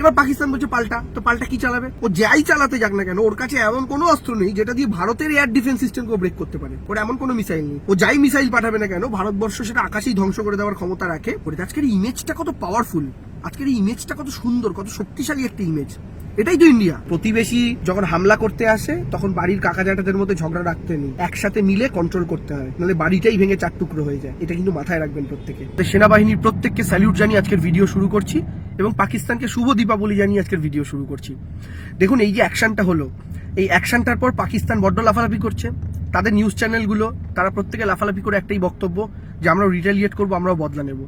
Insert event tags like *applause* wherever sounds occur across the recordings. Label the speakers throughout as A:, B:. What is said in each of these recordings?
A: এবার পাকিস্তান বলছে পাল্টা। তো পাল্টা কি চালাবে? ও যাই চালাতে যাক না কেন, ওর কাছে এমন কোনো অস্ত্র নেই যেটা দিয়ে ভারতের এয়ার ডিফেন্স সিস্টেমকে ব্রেক করতে পারে। ওর এমন কোনো মিসাইল নেই। ও যাই মিসাইল পাঠাবে না কেন, ভারতবর্ষ সেটা আকাশেই ধ্বংস করে দেওয়ার ক্ষমতা রাখে। ওর আজকের ইমেজটা কত পাওয়ারফুল আজকের এই ইমেজটা কত সুন্দর, কত শক্তিশালী একটা ইমেজ এটাই তো ইন্ডিয়া প্রতিবেশী যখন হামলা করতে আসে, তখন বাড়ির কাকা জ্যাঠাদের মধ্যে ঝগড়া রাখতে নেই। একসাথে মিলে কন্ট্রোল করতে হয়, নাহলে বাড়িটাই ভেঙে চার টুকরো হয়ে যায়। এটা কিন্তু মাথায় রাখবেন প্রত্যেকে। সেনাবাহিনীর প্রত্যেককে স্যালিউট জানিয়ে আজকের ভিডিও শুরু করছি। এবং পাকিস্তানকে শুভ দীপাবলি জানিয়ে আজকের ভিডিও শুরু করছি। দেখুন, এই যে অ্যাকশনটা হলো, এই অ্যাকশনটার পর পাকিস্তান বড্ড লাফালাফি করছে। তাদের নিউজ চ্যানেলগুলো তারা প্রত্যেকে লাফালাফি করে একটাই বক্তব্য যে, আমরা রিটালিয়েট করব, আমরাও বদলা নেব।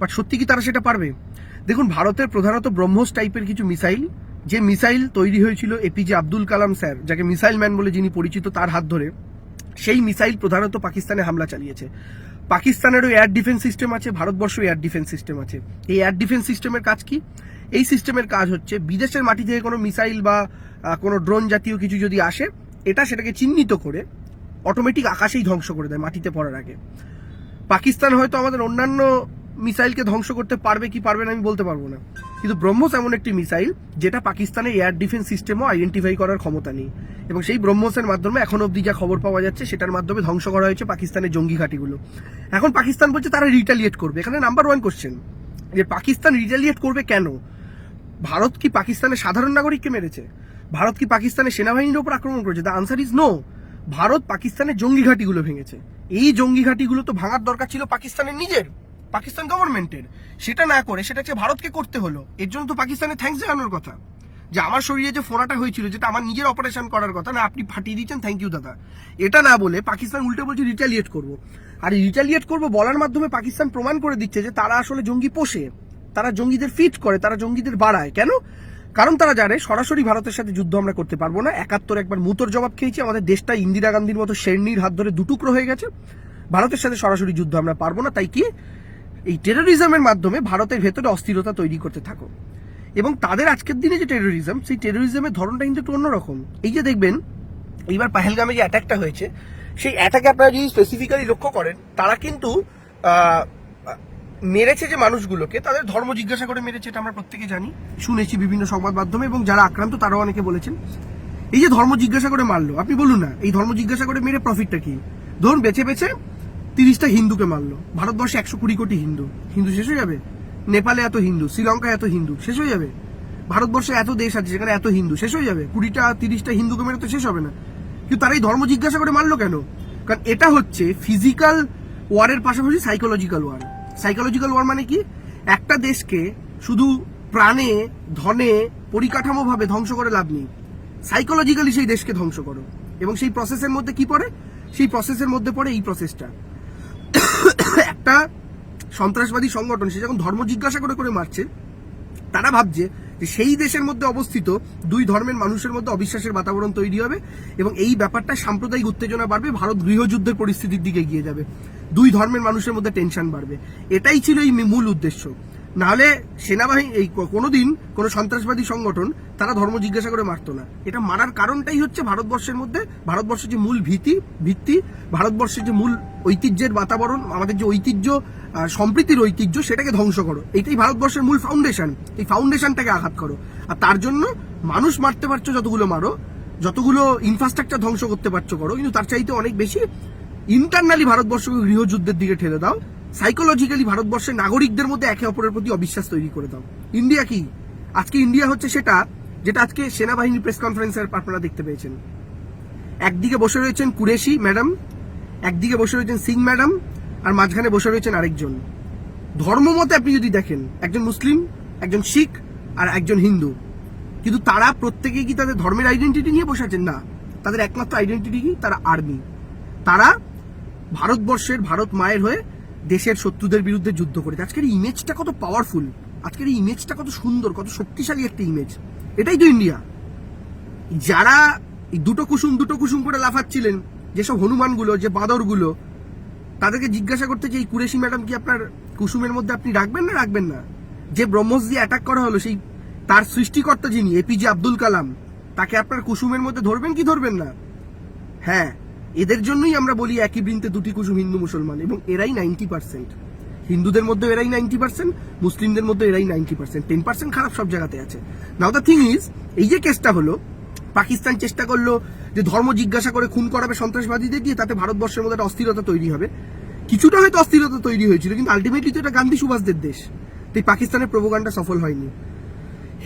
A: বাট সত্যি কি তারা সেটা পারবে? দেখুন, ভারতের প্রধানত ব্রহ্মোস টাইপের কিছু মিসাইল যে মিসাইল তৈরি হয়েছিল এপিজে আব্দুল কালাম স্যার যাকে মিসাইল ম্যান বলে যিনি পরিচিত তার হাত ধরে, সেই মিসাইল প্রধানত পাকিস্তানে হামলা চালিয়েছে। পাকিস্তানেরও এয়ার ডিফেন্স সিস্টেম আছে ভারতবর্ষ এয়ার ডিফেন্স সিস্টেম আছে। এই এয়ার ডিফেন্স সিস্টেমের কাজ কি? এই সিস্টেমের কাজ হচ্ছে বিদেশের মাটি থেকে কোনো মিসাইল বা কোনো ড্রোন জাতীয় কিছু যদি আসে, এটা সেটাকে চিহ্নিত করে অটোমেটিক আকাশেই ধ্বংস করে দেয় মাটিতে পড়ার আগে। পাকিস্তান হয়তো আমাদের অন্যান্য মিসাইলকে ধ্বংস করতে পারবে কি পারবে না আমি বলতে পারব না। কিন্তু ব্রহ্মোস এমন একটি মিসাইল যেটা পাকিস্তানের এয়ার ডিফেন্স সিস্টেমও আইডেন্টিফাই করার ক্ষমতা নেই। এবং সেই ব্রহ্মোসের মাধ্যমে এখন অবধি যা খবর পাওয়া যাচ্ছে সেটার মাধ্যমে ধ্বংস করা হয়েছে পাকিস্তানের জঙ্গি ঘাটিগুলো। এখন পাকিস্তান বলছে তারা রিটালিয়েট করবে। এখানে নাম্বার ওয়ান কোশ্চেন যে পাকিস্তান রিটালিয়েট করবে কেন? ভারত কি পাকিস্তানের সাধারণ নাগরিককে মেরেছে? ভারত কি পাকিস্তানের সেনাবাহিনীর উপর আক্রমণ করেছে? The answer is no Bharat পাকিস্তানের জঙ্গি ঘাটিগুলো ভেঙেছে। এই জঙ্গি ঘাটিগুলো তো ভাঙার দরকার ছিল পাকিস্তানের নিজের। পাকিস্তান গভর্নমেন্টের সেটা না করে সেটা হচ্ছে ভারতকে করতে হলো, এর জন্য তো পাকিস্তানের থ্যাঙ্কস জানানোর কথা। যে আমার শরীরে যে ফোড়াটা হয়েছিল, যেটা আমার নিজের অপারেশন করার কথা না, আপনি ফাটিয়ে দিচ্ছেন থ্যাংক ইউ দাদা। এটা না বলে পাকিস্তান উল্টে বলছে রিটালিয়েট করব। আর রিটালিয়েট করব বলার মাধ্যমে পাকিস্তান প্রমাণ করে দিচ্ছে যে তারা আসলে জঙ্গি পোষে, তারা জঙ্গিদের ফিট করে, তারা জঙ্গিদের বাড়ায়। কেন? কারণ তারা জানে সরাসরি ভারতের সাথে যুদ্ধ আমরা করতে পারব না। একাত্তর একবার মুতর জবাব খেয়েছি, আমাদের দেশটা ইন্দিরা গান্ধীর মতো শেরনির হাত ধরে দুটুকরো হয়ে গেছে। ভারতের সাথে সরাসরি যুদ্ধ আমরা পারব না। তাই কি? এই টেরোরিজমের মাধ্যমে ভারতের ভেতরে অস্থিরতা তৈরি করতে থাকো। এবং তাদের আজকের দিনে যে টেরোরিজম সেই টেরোরিজমের ধরনটা কিন্তু একটু অন্যরকম। এই যে দেখবেন, এইবার পাহেলগামে যে অ্যাটাকটা হয়েছে, সেই অ্যাটাকে আপনারা যদি স্পেসিফিক্যালি লক্ষ্য করেন, তারা কিন্তু মেরেছে যে মানুষগুলোকে, তাদের ধর্ম জিজ্ঞাসা করে মেরেছে, এটা আমরা প্রত্যেকে জানি, শুনেছি বিভিন্ন সংবাদ মাধ্যমে, এবং যারা আক্রান্ত তারাও অনেকে বলেছেন। এই যে ধর্ম জিজ্ঞাসা করে মারলো, আপনি বলুন না, এই ধর্ম জিজ্ঞাসা করে মেরে প্রফিটটা কি? ধরুন বেছে বেছে তিরিশটা হিন্দুকে মারলো। ভারতবর্ষে একশো কুড়ি কোটি হিন্দু। হিন্দু শেষ হয়ে যাবে? নেপালে এত হিন্দু, শ্রীলঙ্কায় এত হিন্দু, শেষ হয়ে যাবে? ভারতবর্ষে এত দেশ আছে যেখানে এত হিন্দু, শেষ হয়ে যাবে? কুড়িটা, তিরিশটা হিন্দুকে মেরে তো শেষ হবে না। কিন্তু তারা এই ধর্ম জিজ্ঞাসা করে মারলো কেন? কারণ এটা হচ্ছে ফিজিক্যাল ওয়ারের পাশাপাশি সাইকোলজিক্যাল ওয়ার সাইকোলজিক্যাল ওয়ার মানে কি? একটা দেশকে শুধু প্রাণে, ধনে পরিকাঠামো ভাবে ধ্বংস করে লাভ নেই। সাইকোলজিক্যালি সেই দেশকে ধ্বংস করো। এবং সেই প্রসেসের মধ্যে কি পড়ে? সেই প্রসেসের মধ্যে পড়ে এই প্রসেসটা একটা সন্ত্রাসবাদী সংগঠন, সে যখন ধর্ম জিজ্ঞাসা করে করে মারছে, তারা ভাবছে যে সেই দেশের মধ্যে অবস্থিত দুই ধর্মের মানুষের মধ্যে অবিশ্বাসের বাতাবরণ তৈরি হবে এবং এই ব্যাপারটা সাম্প্রদায়িক উত্তেজনা বাড়বে, ভারত গৃহযুদ্ধের পরিস্থিতির দিকে এগিয়ে যাবে। দুই ধর্মের মানুষের মধ্যে টেনশন বাড়বে। এটাই ছিল এই মূল উদ্দেশ্য। নাহলে সেনাবাহিনী, এই কোনোদিন কোনো সন্ত্রাসবাদী সংগঠন তারা ধর্ম জিজ্ঞাসা করে মারতো না। এটা মারার কারণটাই হচ্ছে ভারতবর্ষের মধ্যে, ভারতবর্ষের যে মূল ভীতি, ভিত্তি, ভারতবর্ষের যে মূল ঐতিহ্যের বাতাবরণ, আমাদের যে ঐতিহ্য সম্প্রীতির ঐতিহ্য, সেটাকে ধ্বংস করো। এটাই ভারতবর্ষের মূল ফাউন্ডেশন এই ফাউন্ডেশনটাকে আঘাত করো। আর তার জন্য মানুষ মারতে পারছ যতগুলো মারো, যতগুলো ইনফ্রাস্ট্রাকচার ধ্বংস করতে পারছ করো, কিন্তু তার চাইতে অনেক বেশি ইন্টারনালি ভারতবর্ষকে গৃহযুদ্ধের দিকে ঠেলে দাও। সাইকোলজিক্যালি ভারতবর্ষের নাগরিকদের মধ্যে একে অপরের প্রতি অবিশ্বাস তৈরি করে দাও। ইন্ডিয়া কি? আজকে ইন্ডিয়া হচ্ছে সেটা যেটা আজকে সেনাবাহিনী প্রেস কনফারেন্সের আপনারা দেখতে পেয়েছেন। একদিকে বসে রয়েছেন কুরেশি ম্যাডাম, একদিকে বসে রয়েছেন সিং ম্যাডাম, আর মাঝখানে বসে রয়েছেন আরেকজন। ধর্ম মতে আপনি যদি দেখেন, একজন মুসলিম, একজন শিখ, আর একজন হিন্দু, কিন্তু তারা প্রত্যেকেই কি তাদের ধর্মের আইডেন্টিটি নিয়ে বসে আছেন? না। তাদের একমাত্র আইডেন্টিটি কি? তারা আর্মি তারা ভারতবর্ষের ভারত মায়ের হয়ে দেশের শত্রুদের বিরুদ্ধে যুদ্ধ করেছে। আজকের ইমেজটা কত পাওয়ারফুল আজকের এই ইমেজটা কত সুন্দর, কত শক্তিশালী একটা ইমেজ এটাই তো ইন্ডিয়া যারা দুটো কুসুম দুটো কুসুম করে লাফাচ্ছিলেন, যেসব হনুমানগুলো, যে বাঁদরগুলো, তাদেরকে জিজ্ঞাসা করতে যে এই কুরেশি ম্যাডাম কি আপনার কুসুমের মধ্যে আপনি রাখবেন না রাখবেন না? যে ব্রহ্মস দিয়ে অ্যাটাক করা হলো, সেই তার সৃষ্টিকর্তা যিনি এপিজে আব্দুল কালাম তাকে আপনার কুসুমের মধ্যে ধরবেন কি ধরবেন না? হ্যাঁ এদের জন্যই আমরা বলি একই বৃন্তে দুটি কুসুম হিন্দু মুসলমান, এবং এরাই নাইনটি পার্সেন্ট হিন্দুদের মধ্যে এরাই নাইনটি পার্সেন্ট মুসলিমদের মধ্যে এরাই নাইনটি পার্সেন্ট টেন পার্সেন্ট খারাপ সব জায়গাতে আছে। নাও দ্য থিং ইজ এই যে কেসটা হলো, পাকিস্তান চেষ্টা করল যে ধর্ম জিজ্ঞাসা করে খুন করাবে সন্ত্রাসবাদীদের দিয়ে, তাতে ভারতবর্ষের মধ্যে একটা অস্থিরতা তৈরি হবে। কিছুটা হয়তো অস্থিরতা তৈরি হয়েছিল, কিন্তু আলটিমেটলি তো এটা গান্ধী সুভাষদের দেশ। তাই পাকিস্তানের প্রভোগান্ডা সফল হয়নি।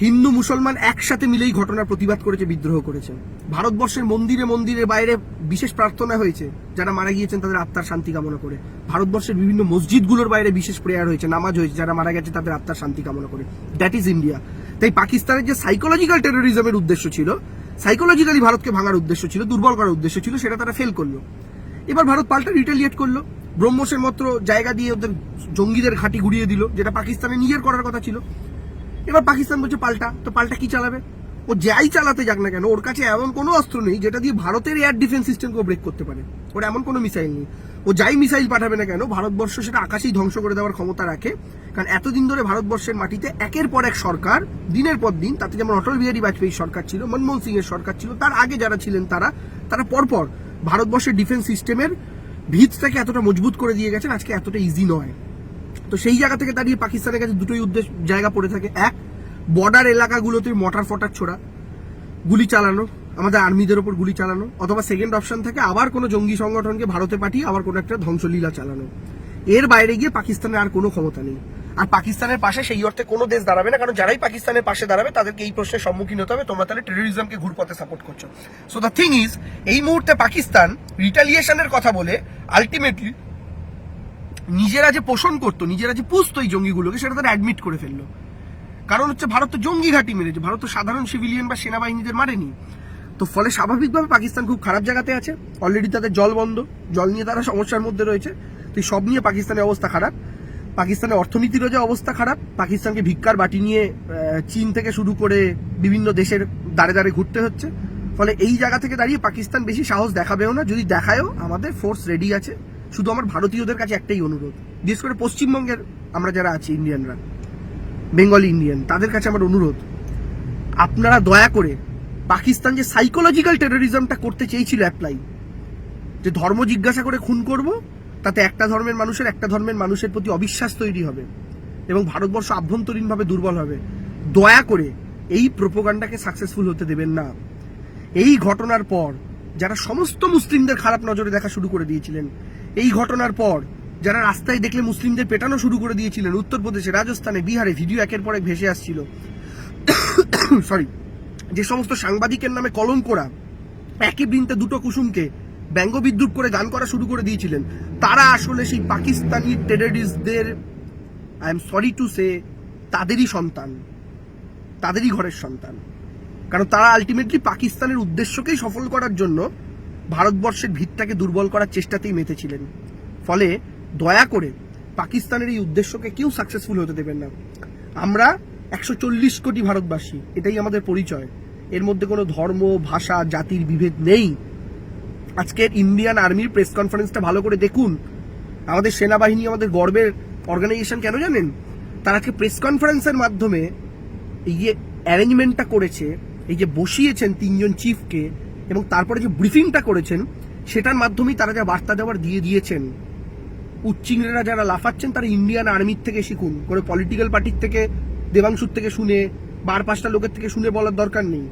A: হিন্দু মুসলমান একসাথে মিলেই ঘটনার প্রতিবাদ করেছে, বিদ্রোহ করেছে। ভারতবর্ষের মন্দিরে মন্দিরে বাইরে বিশেষ প্রার্থনা হয়েছে, যারা মারা গিয়েছেন তাদের আত্মার শান্তি কামনা করে। ভারতবর্ষের বিভিন্ন মসজিদগুলোর বাইরে বিশেষ প্রেয়ার হয়েছে, নামাজ হয়েছে, যারা মারা গেছে তাদের আত্মার শান্তি কামনা করে। দ্যাট ইজ ইন্ডিয়া তাই পাকিস্তানের যে সাইকোলজিক্যাল টেরোরিজমের উদ্দেশ্য ছিল সাইকোলজিক্যালি ভারতকে ভাঙার উদ্দেশ্য ছিল, দুর্বল করার উদ্দেশ্য ছিল, সেটা তারা ফেল করল। এবার ভারত পাল্টা রিটেলিয়েট করল। ব্রহ্মসের মতো জায়গা দিয়ে ওদের জঙ্গিদের ঘাঁটি ঘুরিয়ে দিল, যেটা পাকিস্তানে নিজের করার কথা ছিল। এবার পাকিস্তান বলছে, পাল্টা। তো পাল্টা কি চালাবে? ও যাই চালাতে যাক না কেন, ওর কাছে এমন কোনো অস্ত্র নেই যেটা দিয়ে ভারতের এয়ার ডিফেন্স সিস্টেমকে ব্রেক করতে পারে। ওর এমন কোনো মিসাইল নেই। ও যাই মিসাইল পাঠাবে না কেন, ভারতবর্ষ সেটা আকাশেই ধ্বংস করে দেওয়ার ক্ষমতা রাখে। কারণ এতদিন ধরে ভারতবর্ষের মাটিতে একের পর এক সরকার, দিনের পর দিন, তাতে যেমন অটল বিহারী বাজপেয়ী সরকার ছিল, মনমোহন সিং এর সরকার ছিল, তার আগে যারা ছিলেন তারা তারা পরপর ভারতবর্ষের ডিফেন্স সিস্টেমের ভিতটাকে এতটা মজবুত করে দিয়ে গেছেন, আজকে এতটা ইজি নয়। তো সেই জায়গা থেকে দাঁড়িয়ে পাকিস্তানের কাছে দুটোই উদ্দেশ্য জায়গা পড়ে থাকে। এক বর্ডার এলাকাগুলোতে মটার ফটার ছোড়া, গুলি চালানো, আমাদের আর্মিদের ওপর গুলি চালানো, অথবা সেকেন্ড অপশন থাকে আবার কোনো জঙ্গি সংগঠনকে ভারতে পাঠিয়ে আবার কোনো একটা ধ্বংসলীলা চালানো। এর বাইরে গিয়ে পাকিস্তানের আর কোনো ক্ষমতা নেই। আর পাকিস্তানের পাশে সেই অর্থে কোনো দেশ দাঁড়াবে না, কারণ যারাই পাকিস্তানের পাশে দাঁড়াবে, তাদেরকে এই প্রশ্নের সম্মুখীন হতে হবে। তোমরা তাহলে টেরোরিজমকে ঘুরপথে সাপোর্ট করছ। সো দ্য থিং ইজ এই মুহূর্তে পাকিস্তান রিটালিয়েশনের কথা বলে আলটিমেটলি নিজেরা যে পোষণ করতো, নিজেরা যে পুষতো এই জঙ্গিগুলোকে, সেটা তারা অ্যাডমিট করে ফেলল। কারণ হচ্ছে ভারত তো জঙ্গি ঘাঁটি মেরেছে, ভারত তো সাধারণ সিভিলিয়ান বা সেনাবাহিনীদের মারেনি। তো ফলে স্বাভাবিকভাবে পাকিস্তান খুব খারাপ জায়গাতে আছে। অলরেডি তাদের জল বন্ধ, জল নিয়ে তারা সমস্যার মধ্যে রয়েছে। তো সব নিয়ে পাকিস্তানের অবস্থা খারাপ। পাকিস্তানের অর্থনীতিরও যে অবস্থা খারাপ, পাকিস্তানকে ভিক্ষার বাটি নিয়ে চীন থেকে শুরু করে বিভিন্ন দেশের দাঁড়ে দাঁড়ে ঘুরতে হচ্ছে। ফলে এই জায়গা থেকে দাঁড়িয়ে পাকিস্তান বেশি সাহস দেখাবেও না। যদি দেখায়ও, আমাদের ফোর্স রেডি আছে। শুধু আমার ভারতীয়দের কাছে একটাই অনুরোধ, বিশেষ করে পশ্চিমবঙ্গের আমরা যারা আছি ইন্ডিয়ানরা বেঙ্গলি ইন্ডিয়ান তাদের কাছে আমার অনুরোধ, আপনারা দয়া করে পাকিস্তান যে সাইকোলজিক্যাল টেরোরিজমটা করতে চেয়েছিল অ্যাপ্লাই যে ধর্ম জিজ্ঞাসা করে খুন করব, তাতে একটা ধর্মের মানুষের একটা ধর্মের মানুষের প্রতি অবিশ্বাস তৈরি হবে এবং ভারতবর্ষ আভ্যন্তরীণভাবে দুর্বল হবে। দয়া করে এই প্রোপোগান্ডাকে সাকসেসফুল হতে দেবেন না। এই ঘটনার পর যারা সমস্ত মুসলিমদের খারাপ নজরে দেখা শুরু করে দিয়েছিলেন এই ঘটনার পর যারা রাস্তায় দেখলে মুসলিমদের পেটানো শুরু করে দিয়েছিলেন, উত্তরপ্রদেশে, রাজস্থানে, বিহারে, ভিডিও একের পর এক ভেসে আসছিল। *coughs* সরি যে সমস্ত সাংবাদিকের নামে কলম করা একই বৃন্তে দুটো কুসুমকে ব্যঙ্গ বিদ্রুপ করে গান করা শুরু করে দিয়েছিলেন, তারা আসলে সেই Pakistani টেররিস্টদের I am sorry to say তাদেরই সন্তান। তাদেরই ঘরের সন্তান। কারণ তারা আলটিমেটলি পাকিস্তানের উদ্দেশ্যকেই সফল করার জন্য ভারতবর্ষের ভিতটাকে দুর্বল করার চেষ্টাতেই মেতেছিলেন। ফলে দয়া করে পাকিস্তানের এই উদ্দেশ্যকে কেউ সাকসেসফুল হতে দেবেন না। আমরা একশো চল্লিশ কোটি ভারতবাসী, এটাই আমাদের পরিচয়। এর মধ্যে কোনো ধর্ম, ভাষা, জাতির বিভেদ নেই। আজকের ইন্ডিয়ান আর্মির প্রেস কনফারেন্সটা ভালো করে দেখুন। আমাদের সেনাবাহিনী, আমাদের গর্বের অর্গানাইজেশন কেন জানেন? তারা আজকে প্রেস কনফারেন্সের মাধ্যমে এই যে অ্যারেঞ্জমেন্টটা করেছে, এই যে বসিয়েছেন তিনজন চিফকে এবং তারপরে যে ব্রিফিংটা করেছেন, সেটার মাধ্যমেই তারা যা বার্তা দেওয়ার দিয়ে দিয়েছেন, উচ্চিংড়েরা যারা লাফাচ্ছেন, তারা ইন্ডিয়ান আর্মির থেকে শিখুন, কোনো পলিটিক্যাল পার্টির থেকে দেবাংশুর থেকে শুনে, বার পাঁচটা লোকের থেকে শুনে বলার দরকার নেই।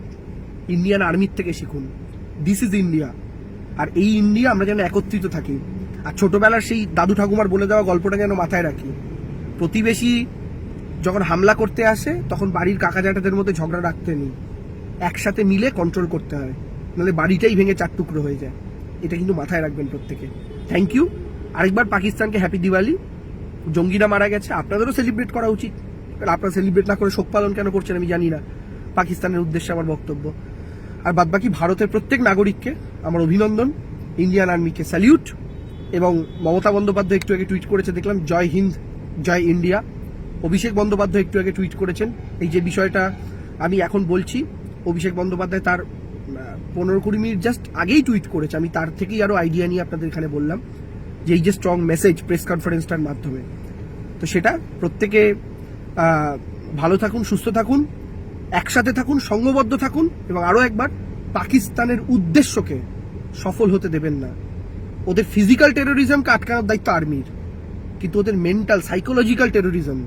A: ইন্ডিয়ান আর্মির থেকে শিখুন। দিস ইজ ইন্ডিয়া আর এই ইন্ডিয়া আমরা যেন একত্রিত থাকি। আর ছোটবেলার সেই দাদু ঠাকুমার বলে দেওয়া গল্পটা যেন মাথায় রাখি। প্রতিবেশী যখন হামলা করতে আসে, তখন বাড়ির কাকা জ্যাঠাদের মধ্যে ঝগড়া রাখতে নেই। একসাথে মিলে কন্ট্রোল করতে হয়। নাহলে বাড়িটাই ভেঙে চার টুকরো হয়ে যায়। এটা কিন্তু মাথায় রাখবেন প্রত্যেকে। থ্যাংক ইউ আরেকবার পাকিস্তানকে হ্যাপি দিওয়ালি জঙ্গিরা মারা গেছে। আপনাদেরও সেলিব্রেট করা উচিত। আপনারা সেলিব্রেট না করে শোক পালন কেন করছেন আমি জানি না। পাকিস্তানের উদ্দেশ্যে আমার বক্তব্য। আর বাদবাকি ভারতের প্রত্যেক নাগরিককে আমার অভিনন্দন। ইন্ডিয়ান আর্মিকে স্যালিউট এবং মমতা বন্দ্যোপাধ্যায় একটু আগে টুইট করেছে, দেখলাম, জয় হিন্দ, জয় ইন্ডিয়া অভিষেক বন্দ্যোপাধ্যায় একটু আগে টুইট করেছেন। এই যে বিষয়টা আমি এখন বলছি, অভিষেক বন্দ্যোপাধ্যায় তার পনেরো কুড়ি মিনিট জাস্ট আগেই টুইট করেছে। আমি তার থেকেই আরও আইডিয়া নিয়ে আপনাদের এখানে বললাম যে এই যে স্ট্রং মেসেজ প্রেস কনফারেন্সটার মাধ্যমে। তো সেটা প্রত্যেকে ভালো থাকুন, সুস্থ থাকুন, একসাথে থাকুন সংঘবদ্ধ থাকুন এবং আরও একবার পাকিস্তানের উদ্দেশ্যকে সফল হতে দেবেন না। ওদের ফিজিক্যাল টেরোরিজমকে আটকানোর দায়িত্ব আর্মির, কিন্তু ওদের মেন্টাল সাইকোলজিক্যাল টেরোরিজম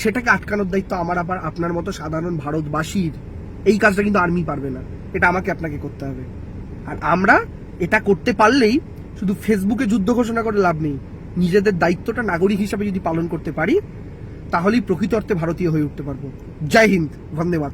A: সেটাকে আটকানোর দায়িত্ব আমার আবার আপনার মতো সাধারণ ভারতবাসীর। এই কাজটা কিন্তু আর্মি পারবে না। এটা আমাকে আপনাকে করতে হবে। আর আমরা এটা করতে পারলেই শুধু ফেসবুকে যুদ্ধ ঘোষণা করে লাভ নেই। নিজেদের দায়িত্বটা নাগরিক হিসাবে যদি পালন করতে পারি, তাহলেই প্রকৃত অর্থে ভারতীয় হয়ে উঠতে পারব। জয় হিন্দ, বন্দে মাতরম।